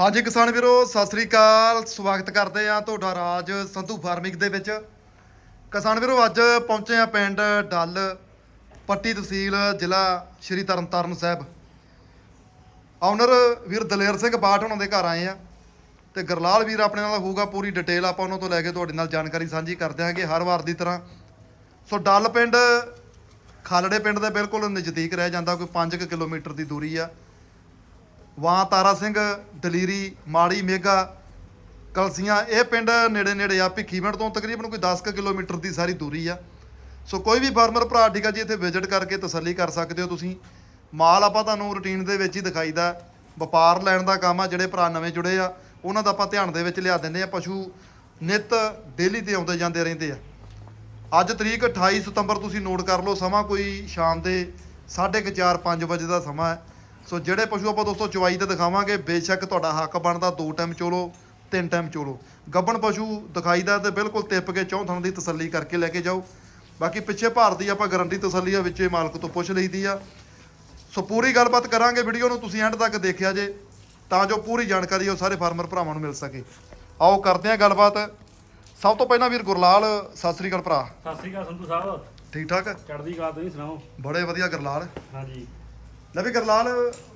ਹਾਂਜੀ ਕਿਸਾਨ ਵੀਰੋ, ਸਤਿ ਸ੍ਰੀ ਅਕਾਲ। ਸਵਾਗਤ ਕਰਦੇ ਆ ਤੁਹਾਡਾ ਰਾਜ ਸੰਧੂ ਫਾਰਮਿੰਗ ਦੇ ਵਿੱਚ। ਕਿਸਾਨ ਵੀਰੋ, ਅੱਜ ਪਹੁੰਚੇ ਆ ਪਿੰਡ ਡੱਲ, ਪੱਟੀ ਤਹਿਸੀਲ, ਜ਼ਿਲ੍ਹਾ ਸ਼੍ਰੀ ਤਰਨਤਾਰਨ ਸਾਹਿਬ। ਆਨਰ ਵੀਰ ਦਲੇਰ ਸਿੰਘ ਬਾਠ ਉਹਨਾਂ ਦੇ ਘਰ ਆਏ ਆ ਤੇ ਗਰਲਾਲ ਵੀਰ ਆਪਣੇ ਨਾਲ ਹੋਊਗਾ, ਪੂਰੀ ਡਿਟੇਲ ਆਪਾਂ ਉਹਨਾਂ ਤੋਂ ਲੈ ਕੇ ਤੁਹਾਡੇ ਨਾਲ ਜਾਣਕਾਰੀ ਸਾਂਝੀ ਕਰਦੇ ਹਾਂਗੇ ਹਰ ਵਾਰ ਦੀ ਤਰ੍ਹਾਂ। ਸੋ ਡੱਲ ਪਿੰਡ, ਖਾਲੜੇ ਪਿੰਡ ਦੇ ਬਿਲਕੁਲ ਨਜ਼ਦੀਕ ਰਹਿ ਜਾਂਦਾ, ਕੋਈ 5 ਕਿਲੋਮੀਟਰ ਦੀ ਦੂਰੀ ਆ। ਵਾਂ ਤਾਰਾ ਸਿੰਘ, ਦਲੀਰੀ, ਮਾੜੀ, ਮੇਗਾ, ਕਲਸੀਆਂ, ਇਹ ਪਿੰਡ ਨੇੜੇ ਨੇੜੇ ਆ। ਭਿੱਖੀਵਿੰਡ ਤੋਂ ਤਕਰੀਬਨ ਕੋਈ 10 ਕੁ ਕਿਲੋਮੀਟਰ ਦੀ ਸਾਰੀ ਦੂਰੀ ਆ। ਸੋ ਕੋਈ ਵੀ ਫਾਰਮਰ ਭਰਾ ਠੀਕ ਆ ਜੀ ਇੱਥੇ ਵਿਜ਼ਿਟ ਕਰਕੇ ਤਸੱਲੀ ਕਰ ਸਕਦੇ ਹੋ ਤੁਸੀਂ। ਮਾਲ ਆਪਾਂ ਤੁਹਾਨੂੰ ਰੂਟੀਨ ਦੇ ਵਿੱਚ ਹੀ ਦਿਖਾਈਦਾ। ਵਪਾਰ ਲੈਣ ਦਾ ਕੰਮ ਆ, ਜਿਹੜੇ ਭਰਾ ਨਵੇਂ ਜੁੜੇ ਆ, ਉਹਨਾਂ ਦਾ ਆਪਾਂ ਧਿਆਨ ਦੇ ਵਿੱਚ ਲਿਆ ਦਿੰਦੇ ਆ। ਪਸ਼ੂ ਨਿਤ ਡੇਲੀ ਤੇ ਆਉਂਦੇ ਜਾਂਦੇ ਰਹਿੰਦੇ ਆ। ਅੱਜ ਤਰੀਕ 28 ਸਤੰਬਰ ਤੁਸੀਂ ਨੋਟ ਕਰ ਲਓ, ਸਮਾਂ ਕੋਈ ਸ਼ਾਮ ਦੇ 4:30 5 ਵਜੇ ਦਾ ਸਮਾਂ ਹੈ। ਸੋ ਜਿਹੜੇ ਪਸ਼ੂ ਆਪਾਂ ਦੋਸਤੋ ਚਵਾਈ ਤੇ ਦਿਖਾਵਾਂਗੇ ਬੇਸ਼ੱਕ ਤੁਹਾਡਾ ਹੱਕ ਬਣਦਾ ਦੋ ਟਾਈਮ ਚੋਲੋ ਤਿੰਨ ਟਾਈਮ ਚੋਲੋ। ਗੱਬਣ ਪਸ਼ੂ ਦਿਖਾਈਦਾ ਤੇ ਬਿਲਕੁਲ ਤਿੱਪ ਕੇ ਚੌਂ ਥਣ ਦੀ ਤਸੱਲੀ ਕਰਕੇ ਲੈ ਕੇ ਜਾਓ। ਬਾਕੀ ਪਿੱਛੇ ਭਾਰ ਦੀ ਆਪਾਂ ਗਾਰੰਟੀ ਤਸੱਲੀ ਆ ਵਿੱਚੇ ਮਾਲਕ ਤੋਂ ਪੁੱਛ ਲਈਦੀ ਆ। ਸੋ ਪੂਰੀ ਗੱਲਬਾਤ ਕਰਾਂਗੇ ਵੀਡੀਓ ਨੂੰ ਤੁਸੀਂ ਐਂਡ ਤੱਕ ਦੇਖਿਆ ਜੇ ਤਾਂ ਜੋ ਪੂਰੀ ਜਾਣਕਾਰੀ ਉਹ ਸਾਰੇ ਫਾਰਮਰ ਭਰਾਵਾਂ ਨੂੰ ਮਿਲ ਸਕੇ। ਆਓ ਕਰਦੇ ਹਾਂ ਗੱਲਬਾਤ। ਸਭ ਤੋਂ ਪਹਿਲਾਂ ਵੀਰ ਗੁਰਲਾਲ ਸਤਿ ਸ੍ਰੀ ਅਕਾਲ ਭਰਾ। ਸਤਿ ਸ੍ਰੀ ਅਕਾਲ ਸੰਧੂ ਸਾਹਿਬ। ਠੀਕ ਠਾਕ? ਚੜ੍ਹਦੀ ਕਲਾ ਤੁਸੀਂ ਸੁਣਾਓ? ਬੜੇ ਵਧੀਆ ਗਰਲਾਲ। ਹਾਂਜੀ। ਲੈ ਵੀ ਗਰਲਾਲ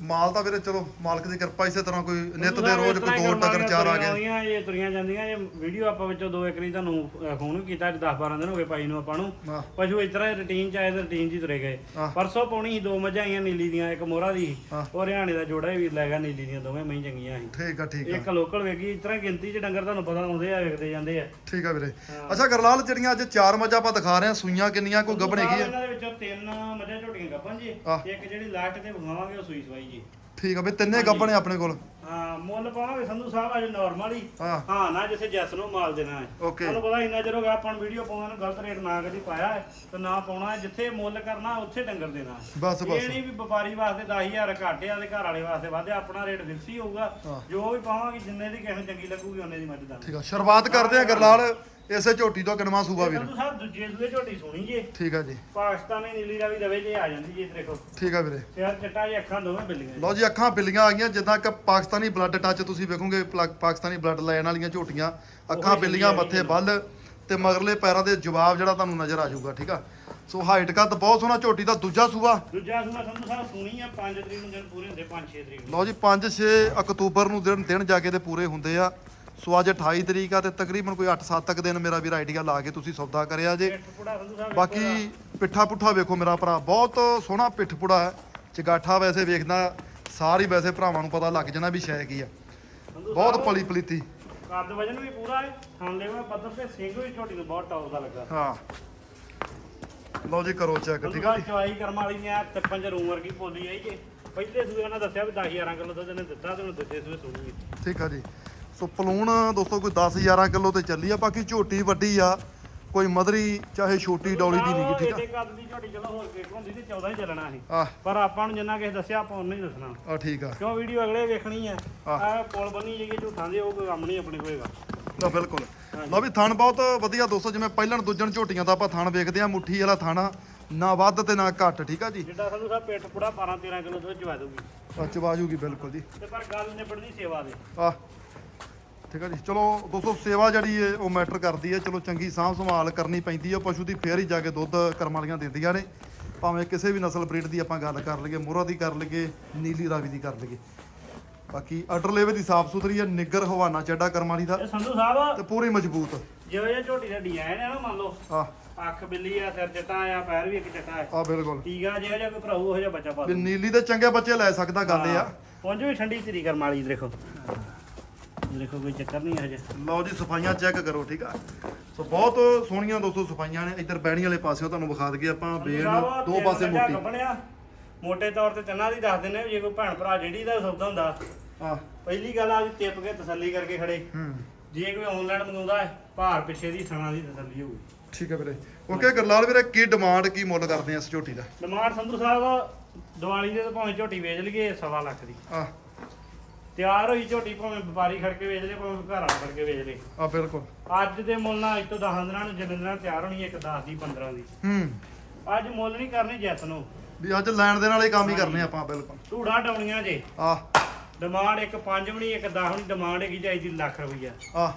ਮਾਲ ਤਾਂ ਵੀਰੇ ਚਲੋ ਮਾਲਕ ਦੀ ਕਿਰਪਾ ਇਸੇ ਤਰ੍ਹਾਂ ਕੋਈ ਨਿੱਤ ਦੇ ਰੋਜ਼ ਕੋਈ ਦੋ ਟੱਕਰ ਚਾਰ ਆ ਗਏ ਇਹ ਤੁਰੀਆਂ ਜਾਂਦੀਆਂ ਇਹ ਵੀਡੀਓ ਆਪਾਂ ਵਿੱਚੋਂ ਦੋ ਇੱਕ ਰੀ ਤੁਹਾਨੂੰ ਫੋਨ ਵੀ ਕੀਤਾ ਅੱਜ 10 12 ਦਿਨ ਹੋ ਗਏ ਪਾਈ ਨੂੰ ਆਪਾਂ ਨੂੰ। ਪਸ਼ੂ ਇਸ ਤਰ੍ਹਾਂ ਰੁਟੀਨ ਚ ਆਏ ਤੇ ਰੁਟੀਨ ਹੀ ਤੁਰੇ ਗਏ। ਪਰਸੋਂ ਪਾਉਣੀ ਸੀ ਦੋ ਮੱਝਾਂ ਆਈਆਂ ਨੀਲੀ ਦੀਆਂ ਇੱਕ ਮੋਹਰਾ ਦੀ। ਉਹ ਹਰਿਆਣੇ ਦਾ ਜੋੜਾ ਵੀ ਲੈ ਗਿਆ ਨੀਲੀ ਦੀਆਂ ਦੋਵੇਂ ਮਹੀਂ ਚੰਗੀਆਂ ਸੀ। ਠੀਕ ਆ ਠੀਕ ਆ। ਇੱਕ ਲੋਕਲ ਵੇਗੀ ਇਸ ਤਰ੍ਹਾਂ ਗਿਣਤੀ ਚ ਡੰਗਰ ਤੁਹਾਨੂੰ ਪਤਾ ਆਉਂਦੇ ਆ ਵੇਖਦੇ ਜਾਂਦੇ ਆ। ਠੀਕ ਆ ਵੀਰੇ। ਅੱਛਾ ਗਰਲਾਲ ਜਿਹੜੀਆਂ ਅੱਜ ਚਾਰ ਮੱਝਾਂ ਆਪਾਂ ਦਿਖਾ ਰਹੇ ਆ ਸੂਈਆਂ ਕਿੰਨੀਆਂ ਕੋਈ ਗੱਭਣ ਹੈਗੀ ਆ? ਇਹਨਾਂ ਦੇ ਵਿੱਚੋਂ ਤਿੰਨ ਮੱਝਾਂ ਝੋਟੀਆਂ ਗੱਭਣ ਜੀ। ਇੱਕ ਜਿਹੜੀ ਲਾਸਟ ਤੇ ਵਿਖਾਵਾਂਗੇ ਉਹ ਸੂਈ ਸਵਾਈ ਜੀ। ਠੀਕ ਆ ਵੀ ਤਿੰਨੇ ਗੱਭਣ ਆ ਆਪਣੇ ਕੋਲ? ਹਾਂ ਮੁੱਲ ਪਾਵਾਂਗੇ ਸੰਧੂ ਸਾਹਿਬ ਅੱਜ ਨਾਰਮਲ ਹੀ। ਹਾਂ। ਹਾਂ ਨਾ ਜਿੱਥੇ ਜੈਸ ਨੂੰ ਮਾਲ ਦੇਣਾ ਹੈ। ਓਕੇ। ਤੁਹਾਨੂੰ ਪਤਾ ਇੰਨਾ ਚਿਰ ਹੋ ਗਿਆ ਆਪਾਂ ਨੂੰ ਵੀਡੀਓ ਪਾਉਣ ਨੂੰ ਗਲਤ ਰੇਟ ਨਾ ਕਦੀ ਪਾਇਆ ਹੈ ਤੇ ਨਾ ਪਾਉਣਾ ਹੈ। ਜਿੱਥੇ ਮੁੱਲ ਕਰਨਾ ਉੱਥੇ ਡੰਗਰ ਦੇਣਾ ਹੈ। ਬਸ ਇਹ ਬਸ ਨਹੀਂ ਵੀ ਵਪਾਰੀ ਵਾਸਤੇ 10000 ਘਾਟੇ ਆ ਤੇ ਘਰ ਵਾਲੇ ਵਾਸਤੇ ਵਧਿਆ ਆਪਣਾ ਰੇਟ ਫਿਕਸ ਹੀ ਹੋਊਗਾ। ਹਾਂ। ਜੋ ਵੀ ਪਾਵਾਂਗੇ ਜਿੰਨੇ ਦੀ ਕਿਸੇ ਨੂੰ ਚੰਗੀ ਲੱਗੂਗੀ ਉਹਨੇ ਦੀ ਮੱਝ ਦਾ ਠੀਕ ਆ ਸ਼ੁਰੂਆਤ ਕਰਦੇ ਆ ਗਰਲਾਲ। ਇਸੇ ਝੋਟੀ ਤੋਂ ਕਿਨਵਾ ਸੂਬਾ ਵੀਰ? ਸੰਧੂ ਸਾਹਿਬ ਦੂਜੇ ਸੂਏ ਝੋਟੀ ਸੋਣੀ ਜੇ। ਠੀਕ ਆ ਜੀ। ਪਾਕਿਸਤਾਨੀ ਨੀਲੀ ਰਾਵੀ ਦਵੇ ਜੇ ਆ ਜਾਂਦੀ ਜੀ ਦੇਖੋ। ਠੀਕ ਆ ਵੀਰੇ। ਸਿਰ ਚਿੱਟਾ ਜੇ ਅੱਖਾਂ ਦੋਵੇਂ ਬਿੱਲੀਆਂ। ਲਓ ਜੀ ਅੱਖਾਂ ਬਿੱਲੀਆਂ ਆ ਗਈਆਂ ਜਿੱਦਾਂ ਕਿ ਪਾਕਿਸਤਾਨੀ ਬਲੱਡ ਟੱਚ ਤੁਸੀਂ ਵੇਖੋਗੇ ਪਾਕਿਸਤਾਨੀ ਬਲੱਡ ਲੈਣ ਵਾਲੀਆਂ ਝੋਟੀਆਂ ਅੱਖਾਂ ਬਿੱਲੀਆਂ ਮੱਥੇ ਬੱਲ ਤੇ ਮਗਰਲੇ ਪੈਰਾਂ ਦੇ ਜਵਾਬ ਜਿਹੜਾ ਤੁਹਾਨੂੰ ਨਜ਼ਰ ਆ ਜਾਊਗਾ ਠੀਕ ਆ? ਸੋ ਹਾਈਟ ਕੱਦ ਬਹੁਤ ਸੋਹਣਾ ਝੋਟੀ ਦਾ ਦੂਜਾ ਸੂਆ ਦੂਜਾ ਸੂਆ ਸੰਧੂ ਸਾਹਿਬ ਸੋਣੀ ਆ 5 ਤਰੀਕ ਨੂੰ ਦਿਨ ਪੂਰੇ ਹੁੰਦੇ 5-6 ਤਰੀਕ ਨੂੰ। ਲਓ ਜੀ 5-6 ਅਕਤੂਬਰ ਨੂੰ ਦਿਨ ਦਿਨ ਜਾ ਕੇ ਤੇ ਪੂਰੇ ਹੁੰਦੇ ਆ। ਸੋ ਅੱਜ 28 ਤਰੀਕ ਆ ਤੇ ਤਕਰੀਬਨ ਕੋਈ 8-7 ਤੱਕ ਦਿਨ ਮੇਰਾ ਵੀਰ ਆਈਡੀਆ ਲਾ ਕੇ ਤੁਸੀਂ ਸੌਦਾ ਕਰਿਆ ਜੇ। ਬਾਕੀ ਪਿੱਠਾ ਪੁੱਠਾ ਵੇਖੋ ਮੇਰਾ ਭਰਾ ਬਹੁਤ ਸੋਹਣਾ ਪਿੱਠ ਪੁੜਾ ਹੈ। ਚਗਾਠਾ ਵੈਸੇ ਵੇਖਦਾ ਸਾਰੀ ਵੈਸੇ ਭਰਾਵਾਂ ਨੂੰ ਪਤਾ ਲੱਗ ਜਾਣਾ ਵੀ ਸ਼ੈ ਕੀ ਆ। ਬਹੁਤ ਪਲੀ ਪਲੀਤੀ ਕੱਦ ਵਜਨ ਵੀ ਪੂਰਾ ਹੈ ਥਣ ਲੈਵਾ ਪੱਧਰ ਤੇ ਸਿੰਘ ਵੀ ਝੋਟੀ ਨੂੰ ਬਹੁਤ ਟੌਪ ਦਾ ਲੱਗਾ। ਹਾਂ। ਲਓ ਜੀ ਕਰੋ ਚੈੱਕ ਠੀਕ ਜੀ। ਚਵਾਈ ਕਰਮ ਵਾਲੀ ਨੇ ਆ ਤਿੱਪਨ ਚ ਰੂਮ ਵਰਗੀ ਬੋਲੀ ਆਈ ਜੇ। ਪਹਿਲੇ ਸੂਏ ਉਹਨਾਂ ਦੱਸਿਆ ਵੀ 10 11 ਕਿਲੋ ਦੁੱਧ ਨੇ ਦਿੱਤਾ ਤੇ ਹੁਣ ਦਿੱਤੇ ਸੂਏ ਸੂਣੀ ਠੀਕ ਆ ਜੀ। ਸੋ ਪਲੂਣ ਦੋਸਤੋ ਕੋਈ 10 11 ਕਿਲੋ ਤੇ ਚੱਲੀ ਆ ਬਾਕੀ ਝੋਟੀ ਵੱਡੀ ਆ ਕੋਈ ਮਦਰੀ ਚਾਹੇ ਛੋਟੀ ਡੌਲੀ ਦੀ ਨਹੀਂ ਠੀਕ ਇਹਦੇ ਕੱਦ ਦੀ ਝੋਟੀ ਚਲੋ ਹੋਰ ਕਿਸ ਹੁੰਦੀ ਤੇ 14 ਹੀ ਚੱਲਣਾ ਸੀ ਆ ਪਰ ਆਪਾਂ ਨੂੰ ਜਿੰਨਾ ਕਿਸੇ ਦੱਸਿਆ ਆਪਾਂ ਉਹਨੂੰ ਹੀ ਦੱਸਣਾ। ਆ ਠੀਕ ਆ। ਕਿਉਂ ਵੀਡੀਓ ਅਗਲੇ ਵੇਖਣੀ ਆ। ਆ ਕੋਲ ਬੰਨੀ ਜਾਈਏ ਝੂਠਾਂ ਦੇ ਉਹ ਕੋਈ ਕੰਮ ਨਹੀਂ ਆਪਣੇ ਕੋਲੇਗਾ ਲਓ ਬਿਲਕੁਲ। ਲਓ ਵੀ ਥਣ ਬਹੁਤ ਵਧੀਆ ਦੋਸਤੋ ਜਿਵੇਂ ਪਹਿਲਣ ਦੂਜਣ ਝੋਟੀਆਂ ਦਾ ਆਪਾਂ ਥਣ ਵੇਖਦੇ ਆ ਮੁੱਠੀ ਵਾਲਾ ਥਾਣਾ ਨਾ ਵੱਧ ਤੇ ਨਾ ਘੱਟ ਠੀਕ ਆ ਜੀ? ਜਿੱਦਾਂ ਸੰਧੂ ਸਾਹਿਬ ਪਿੱਠ ਪੁੜਾ 12 13 ਕਿਲੋ ਦੁੱਧ ਚਵਾ ਦੂਗੀ ਆ ਚਵਾਜੂਗੀ ਬਿਲਕੁਲ ਜੀ। ਤੇ ਪਰ ਗੱਲ ਨਿਬੜਦੀ ਸੇਵਾ ਦੇ। ਆ ਠੀਕ ਆ ਜੀ। ਚਲੋ ਦੋਸਤੋ ਸੇਵਾ ਜਿਹੜੀ ਹੈ ਉਹ ਮੈਟਰ ਕਰਦੀ ਹੈ ਚਲੋ ਚੰਗੀ ਸਾਂਭ ਸੰਭਾਲ ਕਰਨੀ ਪੈਂਦੀ ਹੈ ਪਸ਼ੂ ਦੀ ਫੇਰ ਹੀ ਜਾ ਕੇ ਦੁੱਧ ਕਰਮ ਵਾਲੀਆਂ ਦਿੰਦੀਆਂ ਨੇ। ਭਾਵੇਂ ਕਿਸੇ ਵੀ ਨਸਲ ਬਰੀਡ ਦੀ ਆਪਾਂ ਗੱਲ ਕਰ ਲਈਏ ਮੋਹਰਾ ਦੀ ਕਰ ਲਈਏ ਨੀਲੀ ਰਾਵੀ ਦੀ ਕਰ ਲਈਏ। ਬਾਕੀ ਅਡਰ ਲੇਵੇ ਦੀ ਸਾਫ਼ ਸੁਥਰੀ ਹੈ ਨਿੱਗਰ ਹਵਾਨਾ ਚੱਡਾ ਕਰਮ ਵਾਲੀ ਦਾ। ਇਹ ਸੰਧੂ ਸਾਹਿਬ ਤੇ ਪੂਰੀ ਮਜ਼ਬੂਤ। ਜਿਵੇਂ ਇਹ ਝੋਟੀ ਦਾ ਡਿਜ਼ਾਈਨ ਹੈ ਨਾ ਮੰਨ ਲਓ ਆ ਅੱਖ ਬਿੱਲੀ ਆ ਸਿਰ ਚਟਾ ਆ ਪੈਰ ਵੀ ਇੱਕ ਚਟਾ ਹੈ ਆ ਬਿਲਕੁਲ। ਟੀਗਾ ਜਿਹੜਾ ਜਿਹਾ ਕੋਈ ਭਰਾਊ ਉਹ ਜਿਹਾ ਬੱਚਾ ਪਾ ਵੀ ਨੀਲੀ ਦੇ ਚੰਗੇ ਬੱਚੇ ਲੈ ਸਕਦਾ ਗੱਲ ਇਹ ਆ। ਪੁੰਜ ਵੀ ਠੰਡੀ ਤਰੀ ਕਰਮ ਵਾਲੀ ਦੇਖੋ। ਦੇਖੋ ਕੋਈ ਚੱਕਰ ਨਹੀਂ ਹਜੇ ਲਓ ਜੀ ਸਫਾਈਆਂ ਚੈੱਕ ਕਰੋ ਠੀਕ ਆ? ਸੋ ਬਹੁਤ ਸੋਹਣੀਆਂ ਦੋਸਤੋ ਸਫਾਈਆਂ ਨੇ। ਇੱਧਰ ਬੈਣੀ ਵਾਲੇ ਪਾਸਿਓਂ ਤੁਹਾਨੂੰ ਵਿਖਾ ਦਈਏ ਆਪਾਂ ਬੇਨ ਦੋ ਪਾਸੇ ਮੋਟੀ। ਬਣਿਆ ਮੋਟੇ ਤੌਰ ਤੇ ਤਿੰਨਾਂ ਦੀ ਦੱਸ ਵੀ ਜੇ ਕੋਈ ਭੈਣ ਭਰਾ ਜਿਹੜੀ ਦਾ ਸੌਦਾ ਹੁੰਦਾ। ਆ ਪਹਿਲੀ ਗੱਲ ਆ ਜੀ ਟਿਪ ਕੇ ਤਸੱਲੀ ਕਰਕੇ ਖੜੇ। ਹੂੰ। ਜੇ ਕੋਈ ਆਨਲਾਈਨ ਮੰਗਾਉਂਦਾ ਹੈ ਭਾਰ ਪਿੱਛੇ ਦੀ ਥਣਾ ਦੀ ਤਸੱਲੀ ਹੋਊ ਠੀਕ ਹੈ ਵੀਰੇ। ਓਕੇ ਗਰਲਾਲ ਵੀਰੇ ਕੀ ਡਿਮਾਂਡ ਕੀ ਮੁੱਲ ਕਰਦੇ ਆ ਇਸ ਝੋਟੀ ਦਾ? ਡਿਮਾਂਡ ਸੰਧੂ ਸਾਹਿਬ ਦੀਵਾਲੀ ਦੇ ਤਾਂ ਭਾਵੇਂ ਝੋਟੀ ਵੇਚ ਲਈਏ ਸਵਾ ਲੱਖ ਦੀ। ਆ ਤਿਆਰ ਹੋਈ ਝੋਟੀ ਭਾਵੇਂ ਵਪਾਰੀ ਖੜ ਕੇ ਵੇਚ ਲੇ ਭਾਵੇਂ ਘਰ ਖੜ ਕੇ ਵੇਚ ਲੇ। ਆ ਬਿਲਕੁਲ। ਅੱਜ ਦੇ ਮੁੱਲ ਨਾਲ ਅੱਜ ਤੋਂ 10 ਦਿਨਾਂ ਨੂੰ ਜਿੰਨੇ ਦਿਨਾਂ ਤਿਆਰ ਹੋਣੀ ਹੈ, ਇੱਕ 10 ਦੀ 15 ਦੀ। ਹੂੰ। ਅੱਜ ਮੁੱਲ ਨਹੀਂ ਕਰਨੀ ਜੈਸ ਨੂੰ। ਵੀ ਅੱਜ ਲੈਣ ਦੇ ਨਾਲ ਹੀ ਕੰਮ ਹੀ ਕਰਨੇ ਆਪਾਂ ਬਿਲਕੁਲ। ਧੂੜਾ ਡਾਉਣੀਆਂ ਜੇ। ਆ। ਡਿਮਾਂਡ ਇੱਕ 5 ਵੀ ਨਹੀਂ ਇੱਕ 10 ਵੀ ਨਹੀਂ ਡਿਮਾਂਡ ਹੈਗੀ ਚਾਹੀਦੀ ਲੱਖ ਰੁਪਈਆ। ਆ।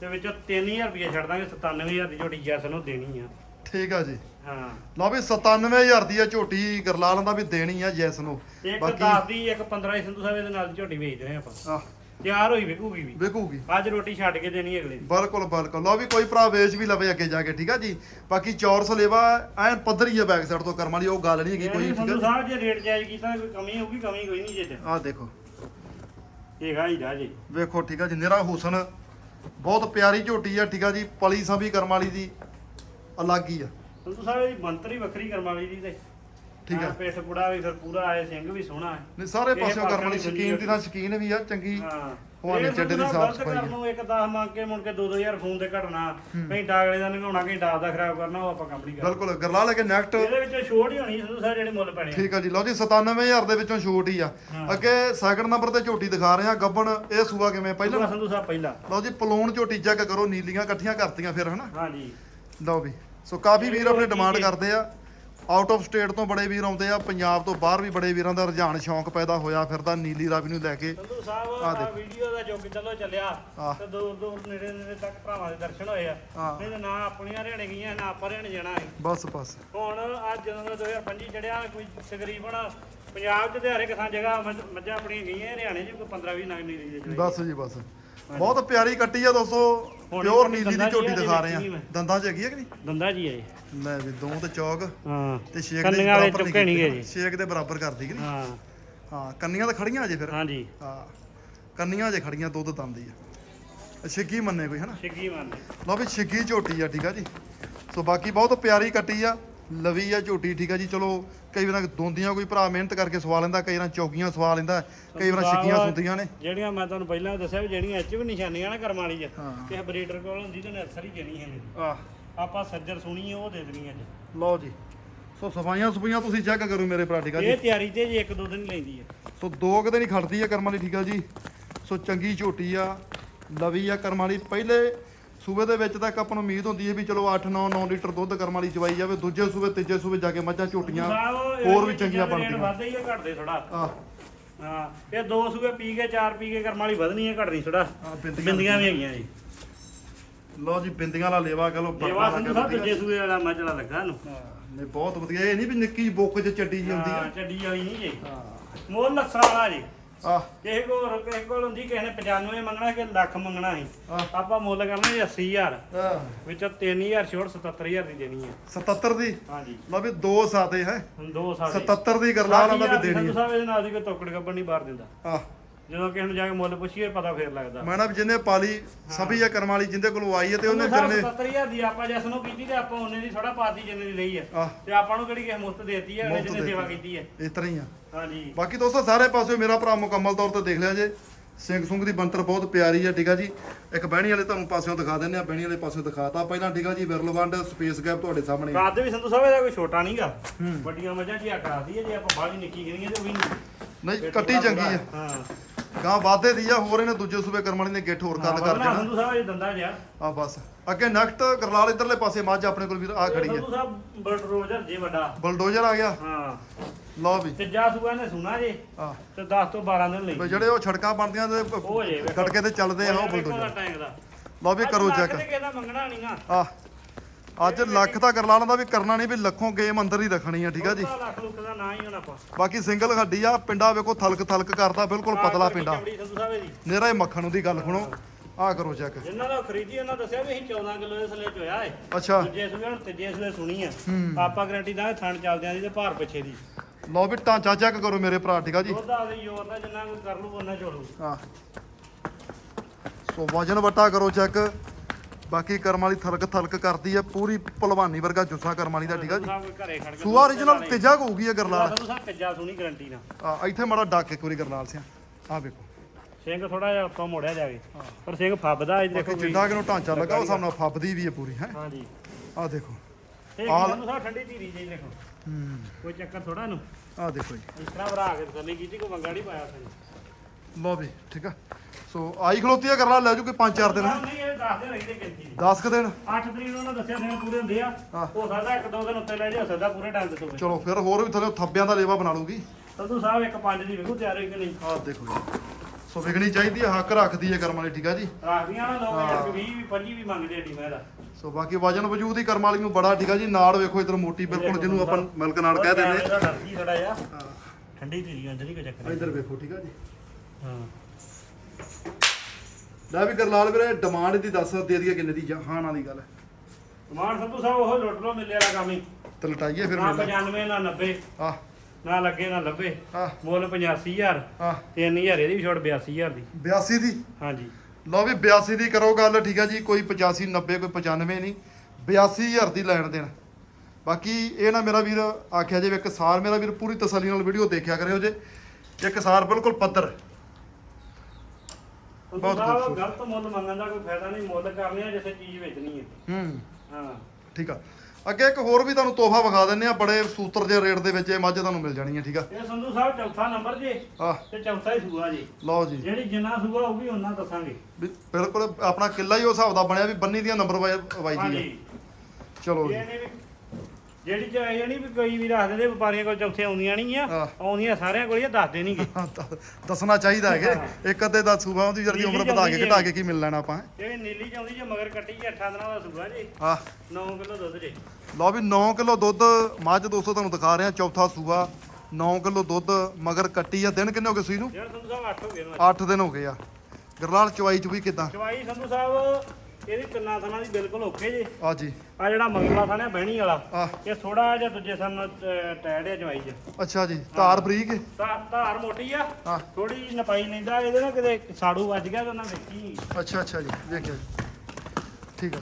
ਤੇ ਵਿੱਚੋਂ 3000 ਰੁਪਈਆ ਛੱਡ ਦਾਂਗੇ 97000 ਦੀ ਝੋਟੀ ਜੈਸ ਨੂੰ ਦੇਣੀ ਆ। ਠੀਕ ਆ ਜੀ। ਹਾਂ। ਲਓ ਵੀ 97000 ਦੀ ਆ ਝੋਟੀ ਗਰਲਾਲਾਂ ਦਾ ਵੀ ਦੇਣੀ ਆ ਜੈਸ ਨੂੰ। ਇੱਕ 10 ਦੀ ਇੱਕ 15 ਦੀ ਸੰਧੂ ਸਾਹਿਬ ਦੇ ਨਾਲ ਝੋਟੀ ਵੇਚਦੇ ਰਹੇ ਆਪਾਂ। ਤਿਆਰ ਹੋਈ ਵਿਕੂਗੀ ਵੀ। ਵਿਕੂਗੀ। ਅੱਜ ਰੋਟੀ ਛੱਡ ਕੇ ਦੇਣੀ ਅਗਲੇ ਦੀ। ਬਿਲਕੁਲ ਬਿਲਕੁਲ। ਲਓ ਵੀ ਕੋਈ ਭਰਾ ਵੇਚ ਵੀ ਲਵੇ ਅੱਗੇ ਜਾ ਕੇ ਠੀਕ ਆ ਜੀ। ਬਾਕੀ ਚੌਰਸ ਲੇਵਾ ਐਨ ਪੱਧਰੀ ਆ ਬੈਕ ਸਾਈਡ ਤੋਂ ਕਰਮ ਵਾਲੀ ਉਹ ਗੱਲ ਨਹੀਂ ਹੈਗੀ ਕੋਈ ਸੰਧੂ ਸਾਹਿਬ ਜੇ ਰੇਟ ਜਾਇਜ਼ ਕੀਤਾ ਕੋਈ ਕਮੀ ਹੋਊਗੀ ਕਮੀ ਕੋਈ ਨਹੀਂ ਜੇ ਆ ਦੇਖੋ। ਹੈਗਾ ਹੀ ਰਾਜੇ। ਵੇਖੋ ਠੀਕ ਆ ਜੀ। ਨਿਰਾ ਹੁਸਨ ਬਹੁਤ ਪਿਆਰੀ ਝੋਟੀ ਆ ਠੀਕ ਆ ਜੀ। ਪਲੀ ਸੰਭੀ ਕਰਮ ਵਾਲੀ ਦੀ। ਅਲੱਗ ਹੀ ਆ। ਸੰਧੂ ਸਾਹਿਬ ਦੀ ਮੰਤਰੀ ਵੱਖਰੀ ਕਰਮ ਵਾਲੀ ਦੀ ਤੇ। ਠੀਕ ਆ। ਹਾਂ, ਪਿੱਠ ਪੁੜਾ ਵੀ ਫਿਰ ਪੂਰਾ ਆਏ ਸਿੰਘ ਵੀ ਸੋਹਣਾ ਹੈ। ਨਹੀਂ ਸਾਰੇ ਪਾਸਿਓਂ ਕਰਮ ਵਾਲੀ ਸ਼ਕੀਨ ਦੀ ਨਾਲ ਸ਼ਕੀਨ ਵੀ ਆ ਚੰਗੀ ਹਾਂ। ਇਹ ਚੱਡੇ ਦੀ ਸਾਫ਼ ਸਫ਼ਾਈ। ਕਰਨ ਨੂੰ ਇੱਕ 10 ਮੰਗ ਕੇ ਮੁੜ ਕੇ 2000 ਫੋਨ ਤੇ ਘਟਣਾ ਘੰਟਾ ਅਗਲੇ ਦਾ ਨਗਾਉਣਾ ਘੰਟਾ ਆਪਦਾ ਖਰਾਬ ਕਰਨਾ ਉਹ ਆਪਾਂ ਕੰਮ ਨਹੀਂ ਕਰਦੇ ਬਿਲਕੁਲ ਗਰਲਾ ਲੈ ਕੇ ਨੈਕਟ ਇਹਦੇ ਵਿੱਚ ਛੋਟ ਹੀ ਹੋਣੀ ਸੰਧੂ ਸਾਹਿਬ ਜਿਹੜੇ ਮੁੱਲ ਪੈਣੇ। ਠੀਕ ਆ ਜੀ ਲਓ ਜੀ 97000 ਦੇ ਵਿੱਚੋਂ ਛੋਟ ਹੀ ਆ। ਹਾਂ। ਅੱਗੇ ਸੈਕੰਡ ਨੰਬਰ ਤੇ ਝੋਟੀ ਦਿਖਾ ਰਹੇ ਆ ਗੱਬਣ ਇਹ ਸੂਆ ਕਿਵੇਂ? ਪਹਿਲਾਂ ਸੰਧੂ ਸਾਹਿਬ ਪਹਿਲਾਂ। ਲਓ ਜੀ ਪਲੂਣ ਝੋਟੀ ਚੈੱਕ ਕਰੋ ਨੀਲੀਆਂ ਇਕੱਠੀਆਂ ਕਰਤੀਆਂ ਫਿਰ ਹਨਾ? ਹਾਂਜੀ। ਲਓ ਵੀ। ਸੋ ਕਾਫੀ ਵੀਰ ਆਪਣੀ ਡਿਮਾਂਡ ਕਰਦੇ ਆ। ਆਊਟ ਆਫ ਸਟੇਟ ਤੋਂ ਬੜੇ ਵੀਰ ਆਉਂਦੇ ਆ। ਪੰਜਾਬ ਤੋਂ ਬਾਹਰ ਵੀ ਬੜੇ ਵੀਰਾਂ ਦਾ ਰੁਝਾਨ ਸ਼ੌਂਕ ਪੈਦਾ ਹੋਇਆ ਫਿਰਦਾ। ਨੀਲੀ ਰਾਵੀ ਨੂੰ ਲੈ ਕੇ ਸੰਧੂ ਸਾਹਿਬ ਆ। ਵੀਡੀਓ ਦਾ ਜੋ ਚੱਲੋ ਚੱਲਿਆ। ਤੇ ਦੂਰ ਦੂਰ ਨੇੜੇ ਨੇੜੇ ਤੱਕ ਭਰਾਵਾਂ ਦੇ ਦਰਸ਼ਨ ਹੋਏ ਆ। ਨਹੀਂ ਤਾਂ ਨਾ ਆਪਣੀਆਂ ਹਰਿਆਣੇ ਗਈਆਂ ਨਾ ਆਪਾਂ ਹਰਿਆਣੇ ਜਾਣਾ ਬਸ ਬਸ। ਹੁਣ ਅੱਜ ਜਦੋਂ ਦਾ 2025 ਚੜਿਆ ਕੋਈ ਤਕਰੀਬਨ ਪੰਜਾਬ 'ਚ ਤੇ ਹਰੇ ਕਿਸਾਂ ਜਗ੍ਹਾ ਮੱਝ- ਮੱਝਾਂ ਆਪਣੀਆਂ ਗਈਆਂ ਹਰਿਆਣੇ 'ਚ ਕੋਈ 15 20 ਨਗ ਨਹੀਂ ਰਹੀ ਬਸ ਜੀ ਬਸ। ਬਹੁਤ ਪਿਆਰੀ ਕੱਟੀ ਆ ਦੋਸਤੋ ਹੁਣ ਪਿਓਰ ਇਹ ਨੀਲੀ ਦੀ ਦੰਦਾਂ ਝੋਟੀ ਜੀ ਆ, ਦਿਖਾ ਰਹੇ ਆ। ਦੰਦਾਂ 'ਚ ਹੈਗੀ ਆ ਕਿ ਨਹੀਂ? ਦੰਦਾ ਜੀ। ਹੈ ਲੈ ਵੀ ਦੋ ਤੇ ਚੌਕ ਹਾਂ ਤੇ ਛੇਕ ਦੇ ਕੰਨੀਆਂ ਵਾਲੇ ਬਰਾਬਰ ਚੁੱਕੇ ਨਹੀਂ ਗਏ। ਜੀ। ਛੇਕ ਦੇ ਬਰਾਬਰ ਕਰਦੀ ਕਿ ਨਹੀਂ? ਹਾਂ। ਹਾਂ ਕੰਨੀਆਂ ਤਾਂ ਖੜੀਆਂ ਅਜੇ ਫਿਰ। ਹਾਂਜੀ। ਹਾਂ ਕੰਨੀਆਂ ਅਜੇ ਖੜੀਆਂ ਦੁੱਧ ਦੰਦੀ ਆ। ਛਿੱਗੀ ਮੰਨੇ ਕੋਈ ਹਨਾ? ਸਿੱਗੀ ਮੰਨਦੇ ਲਓ ਵੀ ਛਿੱਗੀ ਝੋਟੀ ਆ ਠੀਕ ਆ ਜੀ। ਸੋ ਬਾਕੀ ਬਹੁਤ ਪਿਆਰੀ ਕੱਟੀ ਆ। ਲਵੀ ਆ ਝੋਟੀ ਠੀਕ ਆ ਜੀ। ਚਲੋ ਕਈ ਵਾਰ ਦੋਂਦੀਆਂ ਕੋਈ ਭਰਾ ਮਿਹਨਤ ਕਰਕੇ ਸਵਾ ਲੈਂਦਾ ਕਈ ਵਾਰ ਚੌਕੀਆਂ ਸਵਾ ਲੈਂਦਾ ਕਈ ਵਾਰ ਛਿੱਗੀਆਂ ਸੁੰਦੀਆਂ ਨੇ। ਜਿਹੜੀਆਂ ਮੈਂ ਤੁਹਾਨੂੰ ਪਹਿਲਾਂ ਦੱਸਿਆ ਵੀ ਜਿਹੜੀਆਂ ਇੱਚ ਵੀ ਨਿਸ਼ਾਨੀਆਂ ਨਾ ਕਰਮ ਵਾਲੀ ਆ। ਕਿਸੇ ਬਰੀਡਰ ਕੋਲ ਹੁੰਦੀ ਤਾਂ ਨਰਸਰੀ ਜਣੀ ਹੈ ਆ ਆਪਾਂ ਸੱਜਰ ਸੁਣੀ ਉਹ ਦੇ ਦੇਣੀ ਅੱਜ। ਲਓ ਜੀ। ਸੋ ਸਫਾਈਆਂ ਸਫਾਈਆਂ ਤੁਸੀਂ ਚੈੱਕ ਕਰੋ ਮੇਰੇ ਭਰਾ ਠੀਕ ਆ ਜੀ। ਇਹ ਤਿਆਰੀ ਤੇ ਜੀ ਇੱਕ ਦੋ ਦਿਨ ਲੈਂਦੀ ਆ। ਸੋ ਦੋ ਕੁ ਦਿਨ ਹੀ ਖੜਦੀ ਆ ਕਰਮਾਂ ਲਈ ਠੀਕ ਆ ਜੀ। ਸੋ ਚੰਗੀ ਝੋਟੀ ਆ ਲਵੀ ਆ ਕਰਮਾਂ ਲਈ ਪਹਿਲੇ ਸੂਬੇ ਦੇ ਵਿੱਚ ਤਾਂ ਆਪਾਂ ਨੂੰ ਉਮੀਦ ਹੁੰਦੀ ਹੈ ਵੀ ਚਲੋ 8 9 9 ਲੀਟਰ ਦੁੱਧ ਕਰਮਾਂ ਲਈ ਚਵਾਈ ਜਾਵੇ ਦੂਜੇ ਸੂਬੇ ਤੀਜੇ ਸੂਬੇ ਜਾ ਕੇ ਮੱਝਾਂ ਝੋਟੀਆਂ ਹੋਰ ਵੀ ਚੰਗੀਆਂ ਬਣਦੀਆਂ। ਵੱਧਦੇ ਹੀ ਆ ਘਟਦੇ ਥੋੜਾ ਹਾਂ ਇਹ ਦੋ ਸੂਏ ਪੀ ਕੇ ਚਾਰ ਪੀ ਕੇ ਕਰਮ ਵਾਲੀ ਵਧਣੀ ਹੈ ਘਟਣੀ ਥੋੜਾ ਬਿੰਦੀਆਂ ਵੀ ਹੈਗੀਆਂ ਜੀ। ਲਓ ਜੀ ਬਿੰਦੀਆਂ ਵਾਲਾ ਲੇਵਾ ਕਹ ਲੋ ਦੇਵਾ ਸੰਧੂ ਸਾਹਿਬ ਦੂਜੇ ਸੂਏ ਵਾਲਾ ਮੱਝਲਾ ਲੱਗਾ ਨੂੰ ਨੇ ਬਹੁਤ ਵਧੀਆ। ਇਹ ਨਹੀਂ ਵੀ ਨਿੱਕੀ ਬੁੱਕ 'ਚ ਚੱਡੀ ਜੀ ਹੁੰਦੀ ਆ। ਚੱਡੀ ਵਾਲੀ ਨਹੀਂ ਜੀ। ਹਾਂ। ਮੋਲ ਲੱਸਾ ਵਾਲਾ ਜੀ। ਆ ਕਿਸੇ ਕੋਲ ਕਿਸੇ ਕੋਲ ਹੁੰਦੀ ਕਿਸੇ ਨੇ 95 ਮੰਗਣਾ ਕਿ ਲੱਖ ਮੰਗਣਾ ਸੀ। ਆਪਾਂ ਮੁੱਲ ਕਰਨਾ ਜੀ 80000 ਆ ਵਿੱਚੋਂ 3000 ਛੋੜ 77000 ਦੀ ਦੇਣੀ ਹੈ 77 ਦੀ? ਹਾਂਜੀ। ਲਓ ਵੀ ਦੋ ਸਾਤੇ ਹੈ। ਹੁਣ ਦੋ ਸਾਡੇ 77 ਦੀ ਗਰਲਾ ਵਾਲਾ ਦਾ ਵੀ ਦੇਣੀ ਆ। ਸਾਹਿਬ ਇਹਦੇ ਨਾਲ ਦੀ ਕੋਈ ਤੋਕੜ ਗੱਬਣ ਨਹੀਂ ਬਾਹਰ ਦਿੰਦਾ। ਆ ਜਦੋਂ ਕਿਸੇ ਨੂੰ ਜਾ ਕੇ ਮੁੱਲ ਪੁੱਛੀਏ ਪਤਾ ਫੇਰ ਲੱਗਦਾ। ਮੈਂ ਨਾ ਵੀ ਜਿਹਨੇ ਪਾਲੀ ਸਭੀ ਆ ਕਰਮ ਵਾਲੀ ਜਿੰਦੇ ਕੋਲੋਂ ਆਈ ਹੈ ਤੇ ਉਹਨੇ ਫਿਰ ਨੇ 77000 ਦੀ ਆਪਾਂ ਜਸ ਨੂੰ ਕੀਤੀ ਤੇ ਆਪਾਂ ਉਹਨੇ ਦੀ ਥੋੜਾ ਪਾਤੀ ਜਿੰਨੇ ਦੀ ਲਈ ਹੈ। ਆ ਤੇ ਆਪਾਂ ਨੂੰ ਕਿਹੜੀ ਕਿਸੇ ਮੁਫਤ ਦੇਤੀ ਹੈ ਮੁਫ਼ਤ ਜਿਹਨੇ ਸੇਵਾ। ਕੀਤੀ ਹੈ। ਇਸ ਤਰ੍ਹਾਂ ਹੀ ਆ। ਹਾਂਜੀ। ਬਾਕੀ ਦੋਸਤੋ ਸਾਰੇ ਪਾਸੇ ਮੇਰਾ ਭਰਾ ਮੁਕੰਮਲ ਤੌਰ ਤੇ ਦੇਖ ਲਿਆ ਜੇ। ਸਿੰਘ ਸੁੰਗ ਦੀ ਬੰਤਰ ਬਹੁਤ ਪਿਆਰੀ ਆ ਠੀਕ ਆ ਜੀ। ਇੱਕ ਬਹਿਣੀ ਵਾਲੇ ਤੁਹਾਨੂੰ ਪਾਸਿਓਂ ਦਿਖਾ ਦਿੰਦੇ ਆ ਬਹਿਣੀ ਵਾਲੇ ਪਾਸਿਓਂ ਦਿਖਾਤਾ ਪਹਿਲਾਂ ਠੀਕ ਆ ਜੀ। ਵਿਰਲਵੰਡ ਸਪੇਸ ਗੈਪ ਤੁਹਾਡੇ ਸਾਹਮਣੇ ਆ। ਕੱਦ ਵੀ ਸੰਧੂ ਸਾਹਿਬ ਇਹਦਾ ਕੋਈ ਛੋਟਾ ਨਹੀਂਗਾ ਵੱਡੀਆਂ ਮੱਝਾਂ ਜੀ ਆ ਕਰਾਦੀ ਹੈ ਜੇ ਆਪਾਂ ਬਾਹਲੀ ਨਿੱਕੀ ਕਰੀਏ ਤੇ ਉਹ ਵੀ ਨਹੀਂ। ਨਹੀਂ ਕੱਟੀ ਚੰਗੀ ਆ। ਹਾਂ। ਗਾਂ ਵਾਧੇ ਦੀ ਆ ਹੋਰ ਇਹਨੇ ਦੂਜੇ ਸੂਬੇ ਕਰਮ ਵਾਲੀ ਨੇ ਗਿੱਠ ਹੋਰ ਕੱਦ ਕਰ ਦੇਣਾ। ਸੰਧੂ ਸਾਹਿਬ ਇਹ ਦੰਦਾ ਜਿਆ ਆ ਬਸ। ਅੱਗੇ ਨੈਕਟ ਕਰਲਾਲ ਇਧਰਲੇ ਪਾਸੇ ਮੱਝ ਆਪਣੇ ਕੋਲ ਵੀਰ ਆ ਖੜੀ ਆ ਸੰਧੂ ਸਾਹਿਬ ਬਲਡਰੋਜ਼ਰ ਜੇ ਵੱਡਾ। ਬਲਡੋਜ਼ਰ ਆ ਗਿਆ। ਹਾਂ। ਲਓ ਵੀ। ਤੀਜਾ ਸੂਆ ਨੇ ਸੁਣਾ ਜੇ। ਆ ਤੇ 10 ਤੋਂ 12 ਦਿਨ ਲਈ। ਜਿਹੜੇ ਉਹ ਛੜਕਾਂ ਬਣਦੀਆਂ ਤੇ ਜੇ ਗਟਕੇ ਤੇ ਚੱਲਦੇ ਆ ਉਹ ਬਲਡੋਜ਼ਰ। ਲਓ ਵੀ ਕਰੋ ਚੈੱਕ ਕਿਹਦਾ ਮੰਗਣਾ ਨਹੀਂਗਾ ਆ ਅੱਜ ਲੱਖ ਤਾਂ ਕਰਲਾਲਾਂ ਦਾ ਵੀ ਕਰਨਾ ਨਹੀਂ ਵੀ ਲੱਖੋਂ ਗੇਮ ਅੰਦਰ ਹੀ ਰੱਖਣੀ ਆ ਠੀਕ ਆ ਜੀ। ਲੱਖ ਲੁੱਖ ਦਾ ਨਾ ਹੀ ਹੋਣਾ ਆਪਾਂ। ਬਾਕੀ ਸਿੰਗਲ ਹੱਡੀ ਆ ਪਿੰਡਾ ਵੇਖੋ ਥਲਕ ਥਲਕ ਕਰਦਾ ਬਿਲਕੁਲ ਪਤਲਾ ਪਿੰਡਾ। ਚਮੜੀ ਸੰਧੂ ਸਾਹਿਬ ਦੀ ਨੇਰਾ ਇਹ ਮੱਖਣ ਦੀ ਗੱਲ ਸੁਣੋ। ਆ ਕਰੋ ਚੈੱਕ ਜਿਨ੍ਹਾਂ ਦਾ ਖਰੀਦੀ ਉਹਨਾਂ ਦੱਸਿਆ ਵੀ ਅਸੀਂ 14 ਕਿਲੋ ਦੇ ਥੱਲੇ ਚੋਇਆ ਏ। ਅੱਛਾ। ਦੂਜੇ ਸੂਏ ਹੁਣ ਤੀਜੇ ਸੂਏ ਸੁਣੀ ਆ। ਆਪਾਂ ਗਰੰਟੀ ਦਾਂਗੇ ਥਣ ਚੱਲਦਿਆਂ ਦੀ ਤੇ ਭਾਰ ਪਿੱਛੇ ਦੀ। ਲਓ ਵੀ ਢਾਂਚਾ ਚੈੱਕ ਕਰੋ ਮੇਰੇ ਭਰਾ ਠੀਕ ਆ ਜੀ। ਦੁੱਧ ਆਪਦੇ ਜ਼ੋਰ ਦਾ ਜਿੰਨਾ ਕੋਈ ਕਰ ਲੂ ਉਹਨਾਂ ਚੋਲੂ ਹਾਂ। ਸੋ ਵਜਨ ਵਟਾ ਕਰੋ ਚੈੱਕ ਬਾਕੀ ਕਰਮ ਵਾਲੀ ਥਲਕ ਥਲਕ ਕਰਦੀ ਆ ਪੂਰੀ ਭਲਵਾਨੀ ਵਰਗਾ ਜੁੱਸਾ ਕਰਮ ਵਾਲੀ ਦਾ ਠੀਕ ਆ ਜੀ? ਸਾਹਿਬ ਘਰੇ ਖੜ ਕੇ ਸੂਆ origignal ਤੇਜਾ ਹੋਊਗੀ ਇਹ ਗਰਲਾਲ। ਸੰਧੂ ਸਾਹਿਬ ਤੀਜਾ ਸੁਣੀ ਗਰੰਟੀ ਨਾਲ। ਆ ਇੱਥੇ ਮਾੜਾ ਡੱਕ ਇੱਕ ਵਾਰੀ ਗਰਲਾਲ ਸਿਆ ਆ ਵੇਖੋ। ਸਿੰਘ ਥੋੜਾ ਜਿਹਾ ਉੱਤੋਂ ਮੋੜਿਆ ਜਾਵੇ ਪਰ ਸਿੰਘ ਫੱਬਦਾ ਇਹ ਦੇਖੋ ਬਾਕੀ ਕਿ ਨੂੰ ਢਾਂਚਾ ਲੱਗਾ ਉਹ ਸਾਨੂੰ ਫੱਬਦੀ ਵੀ ਹੈ ਪੂਰੀ ਹੈ? ਹਾਂਜੀ। ਆ ਦੇਖੋ। ਇਹ ਸੰਧੂ ਸਾਹਿਬ ਠੰਡੀ ਧੀਰੀ ਜੀ ਦੇਖੋ। ਹੂੰ। ਕੋਈ ਚੱਕਰ ਥੋੜਾ ਨੂੰ ਆ ਦੇਖੋ ਜੀ। ਇਸ ਤਰ੍ਹਾਂ ਭਰਾ ਕੇ ਥੱਲੇ ਕੀਤੀ ਕੋਈ ਮੰਗਾ ਨਹੀਂ ਪਾਇਆ ਸੀ ਲਓ ਵੀ ਠੀਕ ਆ। ਸੋ ਆਈ ਖਲੋਤੀ ਆ ਗਰਲਾਲ ਲੈ ਜੂ ਕੋਈ 5-4 ਦਿਨ। ਨਹੀਂ ਇਹ ਦੱਸ ਦੇ ਰਹੀ ਤੇ ਗਿਣਤੀ 10 ਕ ਦਿਨ। 8 ਤਰੀਕ ਨੂੰ ਉਹਨਾਂ ਦੱਸਿਆ ਦਿਨ ਪੂਰੇ ਹੁੰਦੇ ਆ। ਹਾਂ। ਹੋ ਸਕਦਾ ਇੱਕ ਦੋ ਦਿਨ ਉੱਤੇ ਲੈ ਜਾ ਹੋ ਸਕਦਾ ਪੂਰੇ ਟਾਈਮ ਤੇ ਤੋਵੇ ਚਲੋ ਫਿਰ ਹੋਰ ਵੀ ਥੱਲੇ ਥੱਬਿਆਂ ਦਾ ਲੇਵਾ ਬਣਾ ਲੂਗੀ ਸੰਧੂ ਸਾਹਿਬ ਇੱਕ ਪੰਜ ਦੀ ਵੇਖੋ ਤਿਆਰ ਹੋਈ ਕਿ ਨਹੀਂ? ਆ ਦੇਖੋ ਜੀ। ਸੋ ਵਿਕਣੀ ਚਾਹੀਦੀ ਆ ਹੱਕ ਰੱਖਦੀ ਹੈ ਕਰਮ ਵਾਲੀ ਠੀਕ ਆ ਜੀ? ਰੱਖਦੀਆਂ ਨਾ ਲੋਕ ਹਾਂ। ਯਾਰ 20 ਵੀ 25 ਵੀ ਮੰਗਦੇ ਏਡੀ ਮੈਂ ਦਾ। ਸੋ ਬਾਕੀ ਵਜਨ ਵਜੂਦ ਹੀ ਕਰਮ ਵਾਲੀ ਨੂੰ ਬੜਾ ਠੀਕ ਆ ਜੀ? ਨਾੜ ਵੇਖੋ ਇਧਰ ਮੋਟੀ ਬਿਲਕੁਲ ਜਿਹਨੂੰ ਆਪਾਂ ਮਿਲਕ ਨਾਲ ਕਹਿ ਦਿੰਦੇ। ਹਾਂ। ਠੰਡੀ ਧੀਰੀ ਅੰਦਰ ਨਹੀਂ ਕੋਈ ਚੱਕਰ ਇਧਰ ਵੇਖੋ ਠੀਕ ਆ ਜੀ? ਹਾਂ। ਲੈ ਵੀ ਗਰਲਾਲ ਵੀਰੇ ਡਿਮਾਂਡ ਦੀ ਦੱਸ ਦੇ ਦਈਏ ਕਿੰਨੇ ਦੀ ਜਾਂ ਹਾਂ ਨਾਲ ਦੀ ਗੱਲ ਹੈ। ਕਮਾਨ ਸੰਧੂ ਸਾਹਿਬ ਉਹ ਲੁੱਟ ਲੋ ਮਿਲੇ ਵਾਲਾ ਕੰਮ ਹੀ। ਤੇ ਲਟਾਈਏ ਫਿਰ ਨਾ ਮੇਲਾ 95 ਨਾ 90 ਆ ਨਾ ਲੱਗੇ ਨਾ ਲੱਭੇ। ਆ ਮੁੱਲ 85000 ਆ 3000 ਇਹਦੀ ਵੀ ਛੋੜ 82000 ਦੀ। 82 ਦੀ? ਹਾਂਜੀ। ਲਓ ਵੀ 82 ਦੀ ਕਰੋ ਗੱਲ ਠੀਕ ਆ ਜੀ ਕੋਈ 85 90 ਕੋਈ 95 ਨਹੀਂ। 82000 ਦੀ ਲੈਣ ਦੇਣ। ਬਾਕੀ ਇਹ ਨਾ ਮੇਰਾ ਵੀਰ ਆਖਿਆ ਜੇ ਇੱਕ ਸਾਰ ਮੇਰਾ ਵੀਰ ਪੂਰੀ ਤਸੱਲੀ ਨਾਲ ਵੀਡੀਓ ਦੇਖਿਆ ਕਰਿਓ ਜੇ। ਇੱਕ ਸਾਰ ਬਿਲਕੁਲ ਪੱਧਰ। ਬਹੁਤ ਸਾਹਿਬ। ਗਲਤ ਮੁੱਲ ਮੰਗਣ ਦਾ ਕੋਈ ਫਾਇਦਾ ਨਹੀਂ ਮੁੱਲ ਕਰਨੇ ਆ ਜਿੱਥੇ ਚੀਜ਼ ਵੇਚਣੀ ਹੈ। ਹੂੰ। ਹਾਂ। ਠੀਕ ਆ। ਅੱਗੇ ਇੱਕ ਹੋਰ ਵੀ ਤੁਹਾਨੂੰ ਤੋਹਫਾ ਵਿਖਾ ਦਿੰਨੇ ਆ ਬੜੇ ਸੂਤਰ ਜਿਹੇ ਰੇਟ ਦੇ ਵਿੱਚ ਇਹ ਮੱਝ ਤੁਹਾਨੂੰ ਮਿਲ ਜਾਣੀ ਹੈ ਠੀਕ ਆ? ਇਹ ਸੰਧੂ ਸਾਹਿਬ ਚੌਥਾ ਨੰਬਰ ਜੇ। ਆ ਤੇ ਚੌਥਾ ਹੀ ਸੂਆ ਜੀ। ਲਓ ਜੀ। ਜਿਹੜੀ ਜਿੰਨਾ ਸੂਆ ਹੋਊਗੀ ਉਹਨਾਂ ਦੱਸਾਂਗੇ। ਵੀ ਬਿਲਕੁਲ ਆਪਣਾ ਕਿੱਲਾ ਹੀ ਉਸ ਹਿਸਾਬ ਦਾ ਬਣਿਆ ਵੀ ਬੰਨੀ ਦੀਆਂ ਨੰਬਰ ਵਾਈ ਦੀ ਹਾਂਜੀ। ਚਲੋ ਜੀ। ਇਹ ਨਹੀਂ ਵੀ ਜਿਹੜੀ ਚ ਇਹ ਨਹੀਂ ਵੀ ਕੋਈ ਵੀ ਰੱਖ ਦਿੰਦੇ ਵਪਾਰੀਆਂ ਕੋਲ ਚੌਥੇ ਆਉਂਦੀਆਂ ਨਹੀਂ ਆ। ਆਉਂਦੀਆਂ ਸਾਰਿਆਂ ਕੋਲ ਹੀ ਆ, ਦੱਸਦੇ ਨਹੀਂਗੇ ਹਾਂ, ਦ- ਦੱਸਣਾ ਚਾਹੀਦਾ ਹੈ। ਕਿ ਇੱਕ ਅੱਧੇ ਦਾ ਸੂਬਾ ਉਹਦੀ ਜਿਹੜੀ ਉਮਰ ਵਧਾ ਕੇ ਘਟਾ ਕੇ ਕੀ ਮਿਲ ਲੈਣਾ ਆਪਾਂ ਇਹ ਨੀਲੀ ਚ ਆਉਂਦੀ ਜੇ ਮਗਰ ਕੱਟੀ ਜੇ 8 ਦਿਨਾਂ ਦਾ ਸੂਆ ਜੀ। ਆ 9 ਕਿਲੋ ਦੁੱਧ ਜੇ। ਲਓ ਵੀ 9 ਕਿਲੋ ਦੁੱਧ ਮੱਝ ਦੋਸਤੋ ਤੁਹਾਨੂੰ ਦਿਖਾ ਰਹੇ ਆ ਚੌਥਾ ਸੂਆ 9 ਕਿਲੋ ਦੁੱਧ ਮਗਰ ਕੱਟੀ ਆ। ਦਿਨ ਕਿੰਨੇ ਹੋ ਗਏ ਸੂਈ ਨੂੰ? ਜਿਹੜਾ ਸੰਧੂ ਸਾਹਿਬ 8 ਹੋ ਗਏ। ਨਾ 8 ਦਿਨ ਹੋ ਗਏ ਆ। ਗਰਲਾਲ ਚਵਾਈ ਚੁਈ ਕਿਦਾਂ? ਚਵਾਈ ਸੰਧੂ ਸਾਹਿਬ ਇਹਦੀ ਤਿੰਨਾਂ ਥਾਂ ਦੀ ਬਿਲਕੁਲ ਓਕੇ ਜੇ। ਆ ਜੀ। ਆ ਜਿਹੜਾ ਮੰਗਲਾ ਥਾਂ ਹੈ ਬਹਿਣੀ ਵਾਲਾ ਆ ਇਹ ਥੋੜਾ ਜਿਹਾ ਦੂਜੇ ਥਾਂ ਟੈਡ ਹੈ ਚਵਾਈ ਚ ਅੱਛਾ ਜੀ ਧਾਰ ਬਰੀਕ ਹੈ? ਧਾ- ਧਾਰ ਮੋਟੀ ਆ। ਆ ਥੋੜੀ ਨਪਾਈ ਲੈਂਦਾ ਇਹਦੇ ਨਾਲ ਕਿਤੇ ਸਾੜੂ ਵੱਜ ਗਿਆ ਤਾਂ ਉਹਨਾਂ ਵੇਖੀ ਅੱਛਾ ਅੱਛਾ ਜੀ ਵੇਖਿਆ ਜੀ। ਠੀਕ ਆ।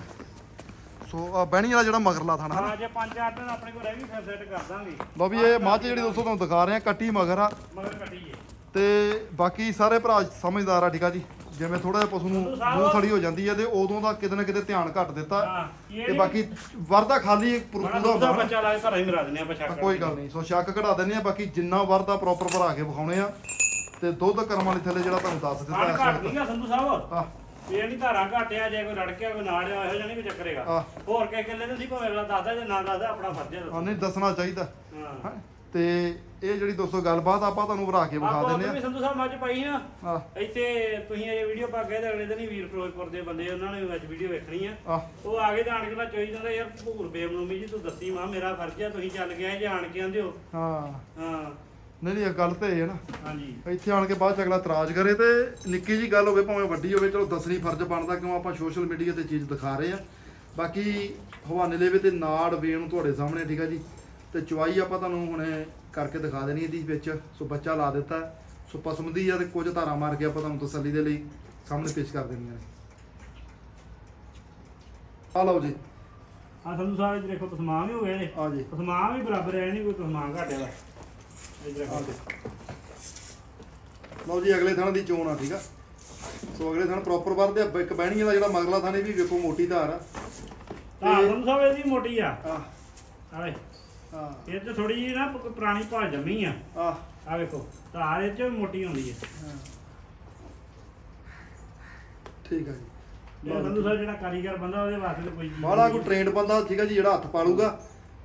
ਸੋ ਆ ਬਹਿਣੀ ਵਾਲਾ ਜਿਹੜਾ ਮਗਰਲਾ ਥਾਣਾ ਹਾਂ ਜੇ ਪੰਜ ਅੱਠ ਦਿਨ ਆਪਣੇ ਕੋਲ ਰਹਿ ਗਈ ਫਿਰ ਸੈੱਟ ਕਰ ਦਾਂਗੇ। ਲਓ ਵੀ ਇਹ ਮੱਝ ਜਿਹੜੀ ਦੋਸਤੋ ਤੁਹਾਨੂੰ ਦਿਖਾ ਰਹੇ ਆ ਕੱਟੀ ਮਗਰ ਆ। ਮਗਰ ਕੱਟੀ ਜੇ ਤੇ ਬਾਕੀ ਸਾਰੇ ਭਰਾ ਸਮਝਦਾਰ ਆ ਠੀਕ ਆ ਜੀ? ਜਿਵੇਂ ਥੋੜਾ ਜਿਹਾ ਪਸ਼ੂ ਨੂੰ ਮੂੰਹ ਥੜੀ ਹੋ ਜਾਂਦੀ ਹੈ ਤੇ ਉਦੋਂ ਦਾ ਕਿਤੇ ਨਾ ਕਿਤੇ ਧਿਆਨ ਘੱਟ ਦਿੱਤਾ ਹਾਂ ਇਹ ਤੇ ਬਾਕੀ ਵਰਦਾ ਖਾਲੀ ਇੱਕ ਬੜਾ ਪੂਰਾ ਦੁੱਧ ਦਾ ਹੁੰਦਾ ਬੱਚਾ ਲਾ ਕੇ ਘਰਾਂ ਹੀ ਮਰਾ ਦਿੰਦੇ ਆ ਪਛਾਕ ਕੋਈ ਗੱਲ ਨਹੀਂ। ਸੋ ਸ਼ੱਕ ਕਢਾ ਦਿੰਦੇ ਆ ਬਾਕੀ ਜਿੰਨਾ ਵਰਦਾ ਪ੍ਰੋਪਰ ਭਰਾ ਕੇ ਵਿਖਾਉਣੇ ਆ ਤੇ ਦੁੱਧ ਕਰਮ ਵਾਲੀ ਥੱਲੇ ਜਿਹੜਾ ਤੁਹਾਨੂੰ ਦੱਸ ਦਿੱਤਾ ਹਾਂ ਇਸ ਘੱਟ ਵਕਤ। ਨਹੀਂਗਾ ਸੰਧੂ ਸਾਹਿਬ। ਇਹ ਨਹੀਂ ਧਾਰਾਂ ਘਾਟਿਆ ਜੇ ਕੋਈ ਰੜਕਿਆ ਕੋਈ ਨਾੜਿਆ ਇਹੋ ਜਿਹਾ ਨਹੀਂ ਕੋਈ ਚੱਕਰੇਗਾ ਹੋਰ ਕਿਸੇ ਕਿੱਲੇ ਨੂੰ ਸੀ ਭਾਵੇਂ ਅਗਲਾ ਦੱਸਦਾ ਜੇ ਨਾ ਦੱਸਦਾ ਆਪਣਾ ਫਰਜ਼ ਹੈ। ਦੱਸਣਾ। ਨਹੀਂ ਦੱਸਣਾ ਚਾਹੀਦਾ। ਹਾਂ। ਹੈਂ। ਤੇ ਇਹ ਜਿਹੜੀ ਦੋਸਤੋ ਗੱਲਬਾਤ ਆਪਾਂ ਤੁਹਾਨੂੰ ਭਰਾ ਕੇ ਵਿਖਾ ਦਿੰਦੇ ਵੀ ਸੰਧੂ ਸਾਹਿਬ ਮੱਝ ਪਾਈ ਨਾ ਆ ਇੱਥੇ ਤੁਸੀਂ ਇਹ ਵੀਡੀਓ ਪਾ ਕੇ ਤੇ ਅਗਲੇ ਦਿਨ ਹੀ ਵੀਰ ਫਿਰੋਜ਼ਪੁਰ ਦੇ ਬੰਦੇ ਉਹਨਾਂ ਨੇ ਅੱਜ ਵੀਡੀਓ ਵੇਖਣੀ ਆ। ਆ ਉਹ ਆ ਕੇ ਜਾਣ ਕੇ ਨਾ ਚੋਈ ਜਾਂਦਾ ਯਾਰ ਭੂਰ ਬੇਮਨੂਮੀ ਜੀ ਤੂੰ ਦੱਸੀ ਮਾਂ ਮੇਰਾ ਫਰਜ਼ ਆ ਤੁਸੀਂ ਚੱਲ ਗਏ ਜੇ ਆਣ ਕੇ ਆਂਦੇ ਹੋ। ਹਾਂ। ਹਾਂ। ਨਹੀਂ ਨਹੀਂ ਇਹ ਗੱਲ ਤੇ ਹੈ ਨਾ। ਹਾਂਜੀ। ਇੱਥੇ ਆਣ ਕੇ ਬਾਅਦ ਚ ਅਗਲਾ ਇਤਰਾਜ਼ ਕਰੇ ਤੇ ਨਿੱਕੀ ਜੀ ਗੱਲ ਹੋਵੇ ਭਾਵੇਂ ਵੱਡੀ ਹੋਵੇ ਚਲੋ ਦੱਸਣੀ ਫਰਜ਼ ਬਣਦਾ ਕਿਉਂ ਆਪਾਂ ਸੋਸ਼ਲ ਮੀਡੀਆ ਤੇ ਚੀਜ਼ ਦਿਖਾ ਰਹੇ ਆ। ਬਾਕੀ ਹਵਾਨੇ ਲੈਵੇ ਤੇ ਨਾੜ ਵੇਣ ਤੁਹਾਡੇ ਸਾਹਮਣੇ ਠੀਕ ਆ ਜੀ। ਤੇ ਚਵਾਈ ਆਪਾਂ ਤੁਹਾਨੂੰ ਹੁਣੇ ਕਰਕੇ ਦਿਖਾ ਦੇਣੀ ਇਹਦੀ ਵਿੱਚ। ਸੋ ਬੱਚਾ ਲਾ ਦਿੱਤਾ। ਸੋ ਪਸਮਦੀ ਆ ਤੇ ਕੁਝ ਧਾਰਾ ਮਾਰ ਕੇ ਆਪਾਂ ਤੁਹਾਨੂੰ ਤਸੱਲੀ ਦੇ ਲਈ ਸਾਹਮਣੇ ਪੇਸ਼ ਕਰ ਦੇਣੀਆਂ ਨੇ। ਆ ਲਓ ਜੀ। ਆ ਸੰਧੂ ਸਾਹਿਬ ਜੀ ਦੇਖੋ ਤਸਮਾਨ ਵੀ ਹੋ ਗਏ ਨੇ। ਆ ਜੀ। ਤਸਮਾਨ ਵੀ ਬਰਾਬਰ ਹੈ ਨਹੀਂ ਕੋਈ ਤਸਮਾਨ ਘਾਟੇ ਦਾ ਇਹ ਆ ਜੀ। ਲਓ ਜੀ ਅਗਲੇ ਥਣ ਦੀ ਚੋਣ ਆ ਠੀਕ ਆ। ਸੋ ਅਗਲੇ ਥਣ ਪ੍ਰੋਪਰ ਵਰਦੇ ਆ। ਇੱਕ ਬਹਿਣੀ ਦਾ ਜਿਹੜਾ ਮਗਲਾ ਥਣ ਇਹ ਵੀ ਵੇਖੋ ਮੋਟੀ ਧਾਰ ਆ। ਹਾਂ ਸੰਧੂ ਸਾਹਿਬ ਇਹਦੀ ਮੋਟੀ ਆ। ਆ ਆਵੇ ਆ ਇਹ ਤੇ ਥੋੜੀ ਜਿਹੀ ਨਾ ਪ- ਪੁਰਾਣੀ ਭਾਲ ਜੰਮੀ ਆ। ਆ ਆ ਵੇਖੋ ਧਾਰ ਇਹ ਚ ਮੋਟੀ ਹੁੰਦੀ ਹੈ ਠੀਕ ਆ ਜੀ। ਇਹ ਸੰਧੂ ਸਾਹਿਬ ਜਿਹੜਾ ਕਾਰੀਗਰ ਬੰਦਾ ਉਹਦੇ ਵਾਸਤੇ ਤਾਂ ਕੋਈ ਚੀਜ਼ ਬਾਲਾ ਨਹੀਂ। ਕੋਈ ਟ੍ਰੇਨਡ ਬੰਦਾ ਠੀਕ ਆ ਜੀ ਜਿਹੜਾ ਹੱਥ ਪਾਲੂਗਾ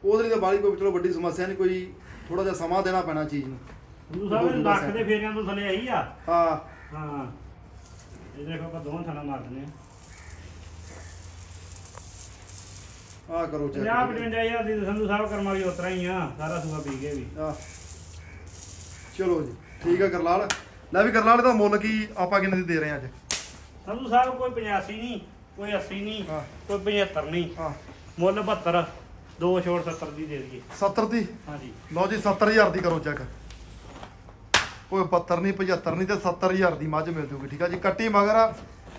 ਉਹਦੇ ਲਈ ਤਾਂ ਬਾਲੀ ਕੋਈ ਚਲੋ ਵੱਡੀ ਸਮੱਸਿਆ ਨਹੀਂ ਕੋਈ ਥੋੜਾ ਜਿਹਾ ਸਮਾਂ ਦੇਣਾ ਪੈਣਾ ਚੀਜ਼ ਨੂੰ। ਸੰਧੂ ਸਾਹਿਬ ਇਹ ਲੱਖ ਦੇ ਫੇਰਿਆਂ ਤੋਂ ਥੱਲੇ ਆਈ ਆ। ਹਾਂ। ਹਾਂ। ਇਹ ਦੇਖੋ ਆਪਾਂ ਦੋਹਾਂ ਥਾਣਾ ਮਾਰ ਦਿੰਦੇ ਆ। ਆ ਕਰੋ 50 ਚੈੱਕ 55000 ਦੀ ਤਾਂ ਸੰਧੂ ਸਾਹਿਬ ਕਰਮ ਵਾਲੀ ਉਤਰਾ ਹੀ ਆ ਸਾਰਾ ਸੂਆ ਪੀ ਕੇ ਵੀ। ਆ ਚਲੋ ਜੀ ਠੀਕ ਆ ਕਰਲਾਲ। ਲੈ ਵੀ ਕਰਲਾਲ ਦਾ ਮੁੱਲ ਕੀ ਆਪਾਂ ਕਿੰਨੇ ਦੀ ਦੇ ਰਹੇ ਆ ਅੱਜ? ਸੰਧੂ ਸਾਹਿਬ ਕੋਈ 85 ਨਹੀਂ ਕੋਈ 80 ਨਹੀਂ ਹਾਂ। ਕੋਈ 75 ਨਹੀਂ। ਆ ਮੁੱਲ 72 ਦੋ ਛੋੜ 70 ਦੀ ਦੇ ਦਈਏ। 70 ਦੀ? ਹਾਂਜੀ। ਲਓ ਜੀ 70000 ਦੀ ਕਰੋ ਚੈੱਕ ਕੋਈ 72 ਨਹੀਂ 75 ਨਹੀਂ ਤੇ 70000 ਦੀ ਮੱਝ ਮਿਲ ਜੂਗੀ ਠੀਕ ਆ ਜੀ? ਕੱਟੀ ਮਗਰ ਆ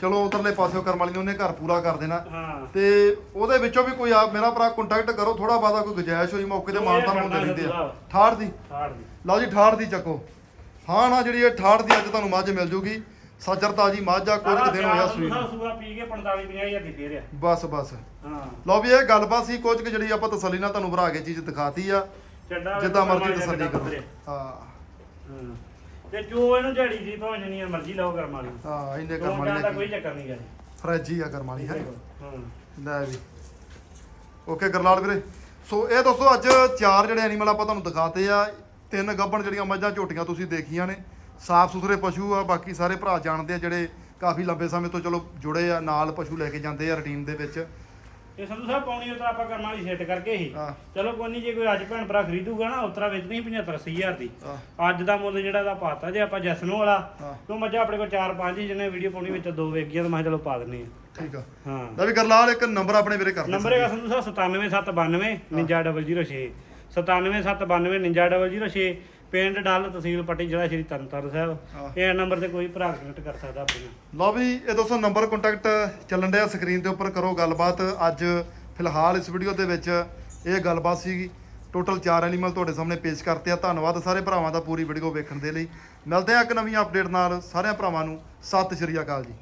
ਚਲੋ ਉਧਰਲੇ ਪਾਸਿਓਂ ਕਰਮ ਵਾਲੀ ਨੇ ਉਹਨੇ ਘਰ ਪੂਰਾ ਕਰ ਦੇਣਾ। ਹਾਂ। ਤੇ ਉਹਦੇ ਵਿੱਚੋਂ ਵੀ ਕੋਈ ਆ ਮੇਰਾ ਭਰਾ ਕੰਟੈਕਟ ਕਰੋ ਥੋੜਾ ਬਾਦਾ ਕੋਈ ਗੁਜਾਇਸ਼ ਹੋਈ ਮੌਕੇ ਤੇ ਉਹ ਇਹ ਮਾਨਤਾ ਨੂੰ ਕਰਨਾ ਦੇ ਦਿੰਦੇ ਆ। 68 ਦੀ। ਛਾੜ ਦੀ। ਲਓ ਜੀ 68 ਦੀ ਚੱਕੋ। ਹਾਂ ਨਾ ਜਿਹੜੀ ਇਹ 68 ਦੀ ਅੱਜ ਤੁਹਾਨੂੰ ਮੱਝ ਮਿਲ ਜੂਗੀ ਸੱਜਰਤਾ ਜੀ ਮੱਝ ਆ ਕੁਝ ਦਿਨ ਹੋਇਆ ਸੂਈ ਨੂੰ। ਸੂਆ ਪੀ ਕੇ 45 50000 ਦੀ ਫੇਰ ਆ ਬਸ ਬਸ। ਹਾਂ। ਲਓ ਵੀ ਇਹ ਗੱਲਬਾਤ ਸੀ ਕੁਝ ਕੁ ਜਿਹੜੀ ਆਪਾਂ ਤਸੱਲੀ ਨਾਲ ਤੁਹਾਨੂੰ ਭਰਾ ਕੇ ਚੀਜ਼ ਦਿਖਾਤੀ ਆ। ਜਿੱਦਾਂ ਮਰਜ਼ੀ ਤਸੱਲੀ ਦਾ ਕਰੋ। ਹਾਂ। ਤੇ ਜੋ ਇਹਨੂੰ ਝੜੀ ਦੀ ਭਾਵੇਂ ਜਿੰਨੀ ਮਰਜ਼ੀ ਲਾਓ ਕਰਮ ਵਾਲੀ। ਹਾਂ ਦੋ ਕਰਮ ਵਾਲੀ ਦਾ ਕੋਈ ਚੱਕਰ ਨਹੀਂ ਗਾ ਜੀ। ਫਰੈਜੀ ਆ ਕਰਮ ਵਾਲੀ ਹੈ? ਹਾਂ ਲੈ ਵੀ ਓਕੇ ਗਰਲਾਲ ਵੀਰੇ। ਸੋ ਇਹ ਦੋਸਤੋ ਅੱਜ ਚਾਰ ਜਿਹੜੇ ਐਨੀਮਲ ਆਪਾਂ ਤੁਹਾਨੂੰ ਦਿਖਾਤੇ ਆ ਤਿੰਨ ਗੱਬਣ ਜਿਹੜੀਆਂ ਮੱਝਾਂ ਝੋਟੀਆਂ ਤੁਸੀਂ ਦੇਖੀਆਂ ਨੇ। ਸਾਫ਼ ਸੁਥਰੇ ਪਸ਼ੂ ਆ ਬਾਕੀ ਸਾਰੇ ਭਰਾ ਜਾਣਦੇ ਆ ਜਿਹੜੇ ਕਾਫੀ ਲੰਬੇ ਸਮੇਂ ਤੋਂ ਚਲੋ ਜੁੜੇ ਆ ਨਾਲ ਪਸ਼ੂ ਲੈ ਕੇ ਜਾਂਦੇ ਆ ਰੁਟੀਨ ਦੇ ਵਿੱਚ। ਇਹ ਸੰਧੂ ਸਾਹਿਬ ਪਾਉਣੀ ਉਤਰਾ ਆਪਾਂ ਕਰਮ ਵਾਲੀ ਸੈੱਟ ਕਰਕੇ ਹੀ ਹਾਂ। ਚਲੋ ਕੋਈ ਨਹੀਂ ਜੇ ਕੋਈ ਅੱਜ ਭੈਣ ਭਰਾ ਖਰੀਦੂਗਾ ਨਾ ਉਤਰਾ ਵੇਚਣੀ 75 80000 ਦੀ। ਹਾਂ। ਅੱਜ ਦਾ ਮੁੱਲ ਜਿਹੜਾ ਦਾ ਪਾਤਾ ਜੇ ਆਪਾਂ ਜਸਨੋ ਵਾਲਾ। ਹਾਂ। ਤੋਂ ਮੱਝਾਂ ਆਪਣੇ ਕੋਲ 4-5 ਹੀ ਜਿਹਨੇ ਵੀਡੀਓ ਪਾਉਣੀ ਵਿੱਚ ਦੋ ਵੇਖ ਗਈਆਂ ਤਾਂ ਮੈਂ ਕਿਹਾ ਚਲੋ ਪਾ ਦਿੰਨੇ ਆ ਠੀਕ ਆ। ਹਾਂ। ਲੈ ਵੀ ਗਰਲਾਲ ਇੱਕ ਨੰਬਰ ਆਪਣੇ ਵੀਰੇ ਕਰ ਨੰਬਰ ਹੈਗਾ ਸੰਧੂ ਸਾਹਿਬ 97792 99006 97792 99006 ਪਿੰਡ ਡੱਲ ਤਹਿਸੀਲ ਪੱਟੀ ਜ਼ਿਲ੍ਹਾ ਸ਼੍ਰੀ ਤਰਨਤਾਰਨ। ਸਾਹਿਬ। ਇਹ ਨੰਬਰ ਤੇ ਕੋਈ ਭਰਾ ਕਨੈਕਟ ਕਰ ਸਕਦਾ ਆਪਣਾ ਲਓ ਵੀ ਇਹ ਦੋਸਤੋ ਨੰਬਰ ਕੰਟੈਕਟ ਚੱਲਣ ਡਿਆ ਸਕਰੀਨ ਦੇ ਉੱਪਰ ਕਰੋ ਗੱਲਬਾਤ। ਅੱਜ ਫਿਲਹਾਲ ਇਸ ਵੀਡੀਓ ਦੇ ਵਿੱਚ ਇਹ ਗੱਲਬਾਤ ਸੀਗੀ। ਟੋਟਲ 4 ਐਨੀਮਲ ਤੁਹਾਡੇ ਸਾਹਮਣੇ ਪੇਸ਼ ਕਰਤੇ ਆ। ਧੰਨਵਾਦ ਸਾਰੇ ਭਰਾਵਾਂ ਦਾ ਪੂਰੀ ਵੀਡੀਓ ਵੇਖਣ ਦੇ ਲਈ। ਮਿਲਦੇ ਆ ਇੱਕ ਨਵੀਂ ਅਪਡੇਟ ਨਾਲ। ਸਾਰਿਆਂ ਭਰਾਵਾਂ ਨੂੰ ਸਤਿ ਸ਼੍ਰੀ ਅਕਾਲ ਜੀ।